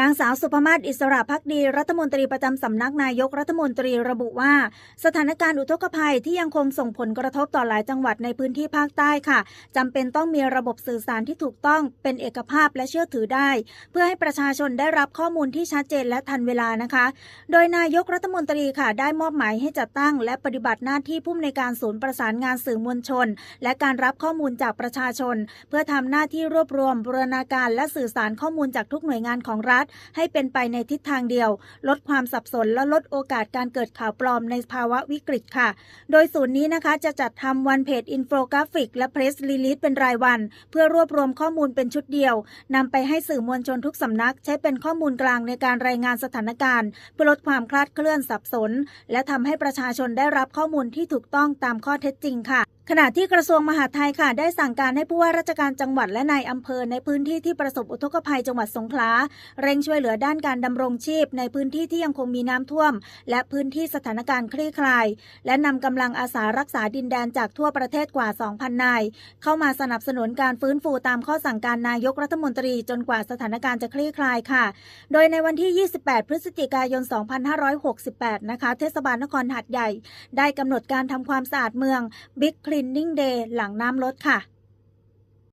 นางสาวสุภมาศอิสระพักดี รัฐมนตรีประจำสำนักนายกรัฐมนตรีระบุว่า สถานการณ์อุทกภัยที่ยังคงส่งผลกระทบต่อหลายจังหวัดในพื้นที่ภาคใต้ค่ะจำเป็นต้องมีระบบสื่อสารที่ถูกต้องเป็นเอกภาพและเชื่อถือได้ เพื่อให้ประชาชนได้รับข้อมูลที่ชัดเจนและทันเวลานะคะ โดยนายกรัฐมนตรีค่ะ ได้มอบหมายให้จัดตั้ง และปฏิบัติหน้าที่ผู้อำนวยการศูนย์ประสานงานสื่อมวลชน และการรับข้อมูลจากประชาชน เพื่อทำหน้าที่รวบรวมบูรณาการและสื่อสารข้อมูลจากทุกหน่วยงานของรัฐให้เป็นไปในทิศทางเดียว ลดความสับสนและลดโอกาสการเกิดข่าวปลอมในภาวะวิกฤตค่ะ โดยศูนย์นี้นะคะจะจัดทำวันเพจอินโฟกราฟิก และเพรสรีลีสเป็นรายวัน เพื่อรวบรวมข้อมูลเป็นชุดเดียวนำไปให้สื่อมวลชนทุกสำนัก ใช้เป็นข้อมูลกลางในการรายงานสถานการณ์ เพื่อลดความคลาดเคลื่อนสับสน และทำให้ประชาชนได้รับข้อมูลที่ถูกต้องตามข้อเท็จจริงค่ะ ขณะที่กระทรวงมหาดไทยค่ะได้สั่งการให้ผู้ว่าราชการจังหวัดและนายอำเภอในพื้นที่ที่ประสบอุทกภัยจังหวัดสงขลาเร่งช่วยเหลือด้านการดำรงชีพ ในพื้นที่ที่ยังคงมีน้ำท่วม และพื้นที่สถานการณ์คลี่คลาย และนำกำลังอาสารักษาดินแดนจากทั่วประเทศกว่า 2,000 นาย เข้ามาสนับสนุนการฟื้นฟูตามข้อสั่งการนายกรัฐมนตรีจนกว่าสถานการณ์จะคลี่คลายค่ะ โดยในวันที่ 28 พฤศจิกายน 2568 นะคะ เทศบาลนครหาดใหญ่ ได้กำหนดการทำความสะอาดเมือง Big Cleaning Day หลังน้ำลดค่ะ